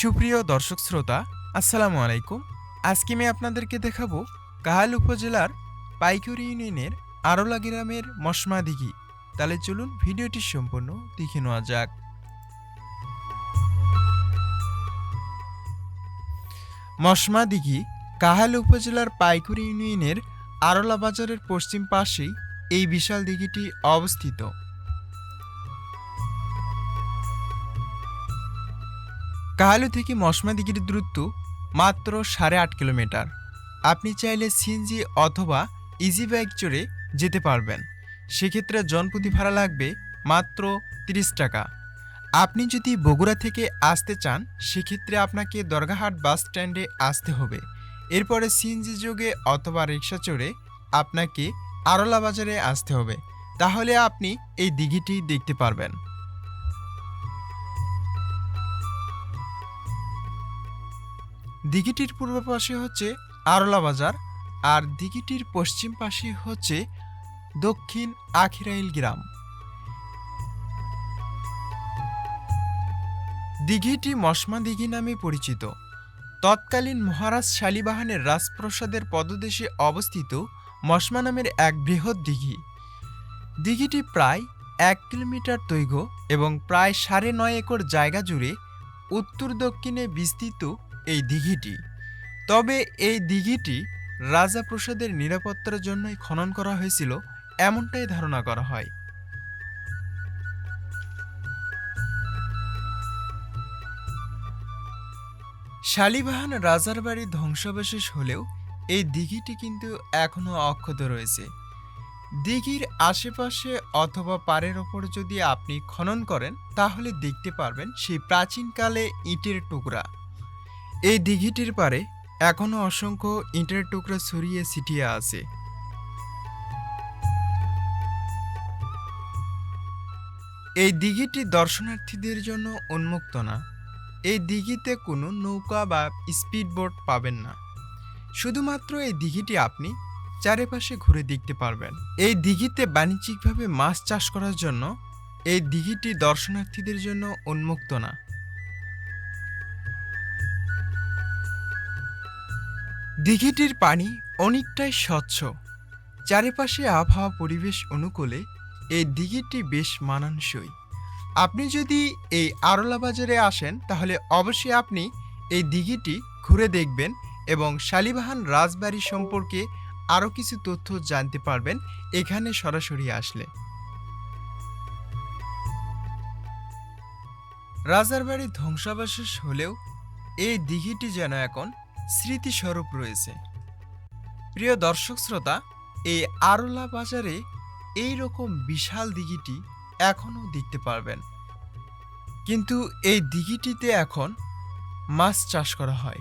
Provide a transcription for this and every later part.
সুপ্রিয় দর্শক শ্রোতা, আসসালামু আলাইকুম। আজকে আমি আপনাদেরকে দেখাবো কাহাল উপজেলার পাইকরি ইউনিয়নের আরলা গ্রামের মশমা দিঘি। তাহলে চলুন ভিডিওটি সম্পূর্ণ দেখে নেওয়া যাক। মশমা দিঘি কাহাল উপজেলার পাইকরি ইউনিয়নের আরলা বাজারের পশ্চিম পাশেই এই বিশাল দিঘিটি অবস্থিত। কাহালু থেকে মশমা দিঘির দূরত্ব মাত্র সাড়ে আট কিলোমিটার। আপনি চাইলে সিএনজি অথবা ইজি বাইক চড়ে যেতে পারবেন। সেক্ষেত্রে জনপ্রতি ভাড়া লাগবে মাত্র তিরিশ টাকা। আপনি যদি বগুড়া থেকে আসতে চান, সেক্ষেত্রে আপনাকে দরগাহাট বাস স্ট্যান্ডে আসতে হবে। এরপরে সিএনজি যোগে অথবা রিক্সা চড়ে আপনাকে আরলা বাজারে আসতে হবে। তাহলে আপনি এই দিঘিটি দেখতে পারবেন। দিঘিটির পূর্ব পাশে হচ্ছে আরলা বাজার, আর দিঘিটির পশ্চিম পাশে হচ্ছে দক্ষিণ আখিরাইল গ্রাম। দিঘিটি মশমা দিঘি নামে পরিচিত। তৎকালীন মহারাজ শালিবাহানের রাজপ্রসাদের পদদেশে অবস্থিত মশমা নামের এক বৃহৎ দিঘি। দিঘিটি প্রায় এক কিলোমিটার দৈর্ঘ্য এবং প্রায় সাড়ে নয় একর জায়গা জুড়ে উত্তর দক্ষিণে বিস্তৃত এই দিঘিটি। তবে এই দিঘিটি রাজাপ্রসাদের নিরাপত্তার জন্যই খনন করা হয়েছিল, এমনটাই ধারণা করা হয়। শালিবাহান রাজার বাড়ি ধ্বংসাবশেষ হলেও এই দিঘিটি কিন্তু এখনও অক্ষত রয়েছে। দিঘির আশেপাশে অথবা পাড়ের ওপর যদি আপনি খনন করেন, তাহলে দেখতে পারবেন সেই প্রাচীনকালে ইটের টুকরা। এই দিঘিটির পারে এখনও অসংখ্য ইটের টুকরা ছড়িয়ে ছিটিয়ে আছে। এই দিঘিটি দর্শনার্থীদের জন্য উন্মুক্ত না। এই দিঘিতে কোনো নৌকা বা স্পিডবোট পাবেন না। শুধুমাত্র এই দিঘিটি আপনি চারিপাশে ঘুরে দেখতে পারবেন। এই দিঘিতে বাণিজ্যিকভাবে মাছ চাষ করার জন্য এই দিঘিটি দর্শনার্থীদের জন্য উন্মুক্ত না। দিঘিটির পানি অনেকটাই স্বচ্ছ। চারিপাশে আবহাওয়া পরিবেশ অনুকূলে এই দিঘিটি বেশ মানানসই। আপনি যদি এই আরলা বাজারে আসেন, তাহলে অবশ্যই আপনি এই দিঘিটি ঘুরে দেখবেন এবং শালিবাহান রাজবাড়ি সম্পর্কে আরও কিছু তথ্য জানতে পারবেন এখানে সরাসরি আসলে। রাজার বাড়ি ধ্বংসাবশেষ হলেও এই দিঘিটি যেন এখন স্মৃতিস্বরূপ রয়েছে। প্রিয় দর্শক শ্রোতা, এই আরলা বাজারে এই রকম বিশাল দিঘিটি এখনও দেখতে পারবেন। কিন্তু এই দিঘিটিতে এখন মাছ চাষ করা হয়।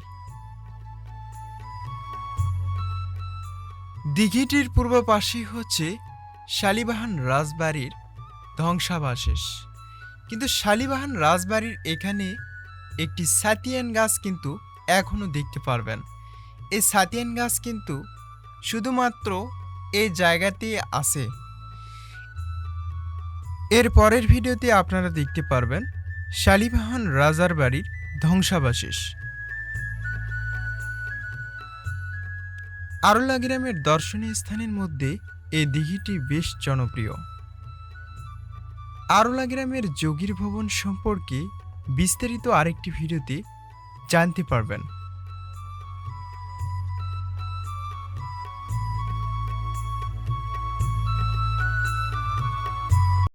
দিঘিটির পূর্ব পাশেই হচ্ছে শালিবাহান রাজবাড়ির ধ্বংসাবশেষ। কিন্তু শালিবাহান রাজবাড়ির এখানে একটি সাতিয়ান গাছ কিন্তু এখনও দেখতে পারবেন। এই সাতিয়ান গাছ কিন্তু শুধুমাত্র এই জায়গাতে আছে। এর পরের ভিডিওতে আপনারা দেখতে পারবেন শালিবাহন রাজার বাড়ির ধ্বংসাবশেষ। আরলা গ্রামের দর্শনীয় স্থানের মধ্যে এই দিঘিটি বেশ জনপ্রিয়। আরলা গ্রামের যোগীর ভবন সম্পর্কে বিস্তারিত আরেকটি ভিডিওতে জানতে পারবেন।